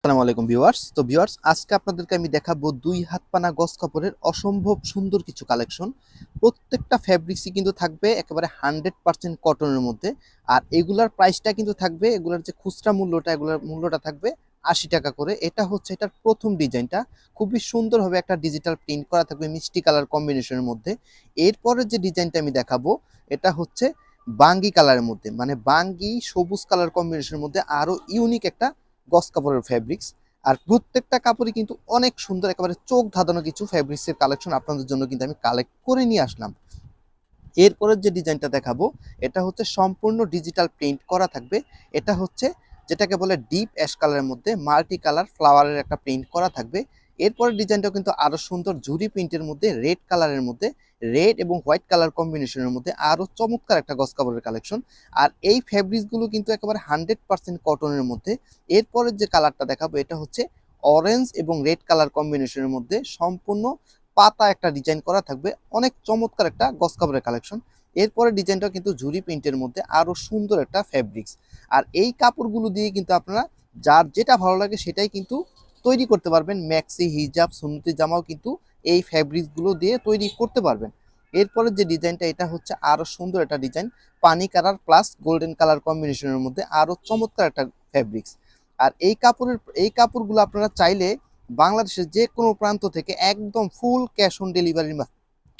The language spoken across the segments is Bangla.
আসসালামু আলাইকুম ভিউয়ার্স। তো ভিউয়ার্স, আজকে আপনাদেরকে আমি দেখাবো দুই হাত পানা গস কাপড়ের অসম্ভব সুন্দর কিছু কালেকশন। প্রত্যেকটা ফ্যাব্রিক্সই কিন্তু থাকবে একেবারে হান্ড্রেড পার্সেন্ট কটনের মধ্যে। আর এগুলার প্রাইসটা কিন্তু থাকবে, এগুলার যে খুচরা মূল্যটা, এগুলার মূল্যটা থাকবে আশি টাকা করে। এটা হচ্ছে এটার প্রথম ডিজাইনটা। খুবই সুন্দরভাবে একটা ডিজিটাল প্রিন্ট করা থাকবে মিষ্টি কালার কম্বিনেশনের মধ্যে। এরপরের যে ডিজাইনটা আমি দেখাবো, এটা হচ্ছে বাঙ্গি কালারের মধ্যে। মানে বাঙ্গি সবুজ কালার কম্বিনেশনের মধ্যে আরও ইউনিক একটা গস কাপড়ের ফ্যাব্রিক্স আর প্রত্যেকটা কাপড়ই কিন্তু অনেক সুন্দর, একেবারে চোখ ধাঁধানো কিছু ফ্যাব্রিক্সের কালেকশন আপনাদের জন্য কিন্তু আমি কালেক্ট করে নিয়ে আসলাম। এরপরের যে ডিজাইনটা দেখাবো, এটা হচ্ছে সম্পূর্ণ ডিজিটাল প্রিন্ট করা থাকবে। এটা হচ্ছে যেটাকে বলে ডিপ অ্যাশ কালারের মধ্যে মাল্টি কালার ফ্লাওয়ারের একটা প্রিন্ট করা থাকবে। এরপরের ডিজাইনটাও কিন্তু আরও সুন্দর ঝুরি প্রিন্টের মধ্যে, রেড কালারের মধ্যে, রেড এবং হোয়াইট কালার কম্বিনেশনের মধ্যে আরও চমৎকার একটা গস কাপড়ের কালেকশন। আর এই ফ্যাব্রিক্সগুলো কিন্তু একেবারে হান্ড্রেড পার্সেন্ট কটনের মধ্যে। এরপরের যে কালারটা দেখাবো, এটা হচ্ছে অরেঞ্জ এবং রেড কালার কম্বিনেশনের মধ্যে সম্পূর্ণ পাতা একটা ডিজাইন করা থাকবে। অনেক চমৎকার একটা গস কাপড়ের কালেকশন। এরপরে ডিজাইনটা কিন্তু ঝুরি প্রিন্টের মধ্যে আরও সুন্দর একটা ফ্যাব্রিক্স আর এই কাপড়গুলো দিয়ে কিন্তু আপনারা, যার যেটা ভালো লাগে সেটাই কিন্তু তৈরি করতে পারবেন। ম্যাক্সি, হিজাব, সুন্নতি জামাও কিন্তু এই ফ্যাব্রিক্সগুলো দিয়ে তৈরি করতে পারবেন। এরপরে যে ডিজাইনটা, এটা হচ্ছে আরও সুন্দর একটা ডিজাইন। পানি কালার প্লাস গোল্ডেন কালার কম্বিনেশনের মধ্যে আরও চমৎকার একটা ফ্যাব্রিক্স আর এই কাপড়ের, এই কাপড়গুলো আপনারা চাইলে বাংলাদেশের যে কোনো প্রান্ত থেকে একদম ফুল ক্যাশ অন ডেলিভারির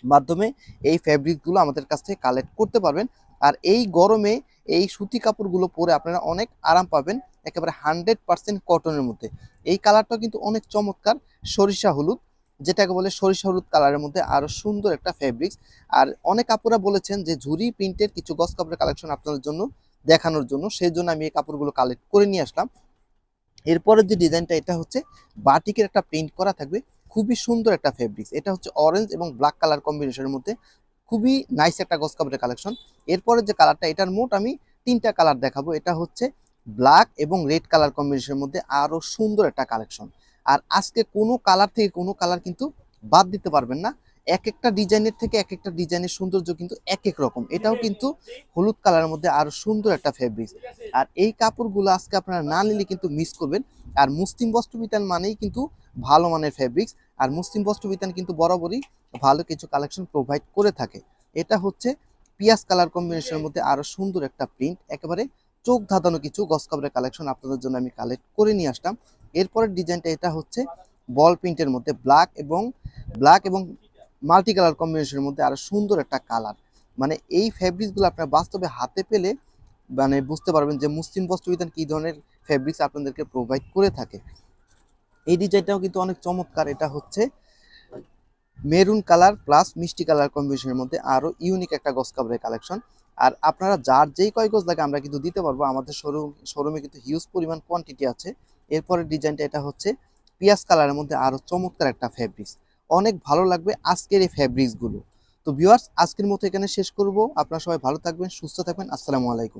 মাধ্যমে এই ফ্যাব্রিকগুলো আমাদের কাছ থেকে কালেক্ট করতে পারবেন। আর এই গরমে এই সুতি কাপড়গুলো পরে আপনারা অনেক আরাম পাবেন একেবারে হান্ড্রেড পার্সেন্ট কটনের মধ্যে। এই কালারটা কিন্তু অনেক চমৎকার, সরিষা হলুদ, যেটাকে বলে সরিষা হলুদ কালারের মধ্যে আরও সুন্দর একটা ফ্যাব্রিক্স আর অনেক কাপড়রা বলেছেন যে ঝুরি প্রিন্টের কিছু গস কাপড়ের কালেকশন আপনাদের জন্য দেখানোর জন্য সেই জন্য আমি এই কাপড়গুলো কালেক্ট করে নিয়ে আসলাম। এরপরের যে ডিজাইনটা, এটা হচ্ছে বাটিকের একটা প্রিন্ট করা থাকবে। খুবই সুন্দর একটা ফেব্রিক্স এটা হচ্ছে অরেঞ্জ এবং ব্ল্যাক কালার কম্বিনেশনের মধ্যে খুবই নাইস একটা গস কাপড়ের কালেকশন এরপরে যে কালারটা এটার মোট আমি তিনটা কালার দেখাবো। এটা হচ্ছে ব্ল্যাক এবং রেড কালার কম্বিনেশনের মধ্যে আরও সুন্দর একটা কালেকশন আর আজকে কোনো কালার থেকে কোনো কালার কিন্তু বাদ দিতে পারবেন না। এক একটা ডিজাইনের থেকে এক একটা ডিজাইনের সৌন্দর্য কিন্তু এক এক রকম। এটাও কিন্তু হলুদ কালারের মধ্যে আরও সুন্দর একটা ফেব্রিক্স আর এই কাপড়গুলো আজকে আপনারা না নিলে কিন্তু মিস করবেন। আর মুসলিম বস্ত্রবিতান মানেই কিন্তু ভালো মানের ফেব্রিক্স আর মুসলিম বস্ত্রবিতান কিন্তু বরাবরই ভালো কিছু কালেকশন প্রোভাইড করে থাকে। এটা হচ্ছে পিয়াজ কালার কম্বিনেশনের মধ্যে আরও সুন্দর একটা প্রিন্ট একেবারে চোখ ধাঁধানো কিছু গস কাপড়ের কালেকশন আপনাদের জন্য আমি কালেক্ট করে নিয়ে আসলাম। এরপরের ডিজাইনটা এটা হচ্ছে বল প্রিন্টের মধ্যে ব্ল্যাক এবং ব্ল্যাক এবং মাল্টি কালার কম্বিনেশনের মধ্যে আরও সুন্দর একটা কালার মানে এই ফ্যাব্রিক্সগুলো আপনার বাস্তবে হাতে পেলে মানে বুঝতে পারবেন যে মুসলিম বস্ত্রবিধান কি ধরনের ফ্যাব্রিক্স আপনাদেরকে প্রোভাইড করে থাকে। এই ডিজাইনটাও কিন্তু অনেক চমৎকার। এটা হচ্ছে মেরুন কালার প্লাস মিষ্টি কালার কম্বিনেশনের মধ্যে আরও ইউনিক একটা গস কাপড়ের কালেকশন আর আপনারা যার যেই কয় গজ লাগে আমরা কিন্তু দিতে পারব। আমাদের শোরুম শোরুমে কিন্তু হিউজ পরিমাণ কোয়ান্টিটি আছে। এরপরের ডিজাইনটা এটা হচ্ছে পিয়াজ কালারের মধ্যে আরও চমৎকার একটা ফ্যাব্রিক্স অনেক ভালো লাগবে আজকের এই ফ্যাব্রিক্সগুলো তো ভিউয়ার্স আজকের মতো এখানে শেষ করব। আপনারা সবাই ভালো থাকবেন, সুস্থ থাকবেন। আসসালামু আলাইকুম।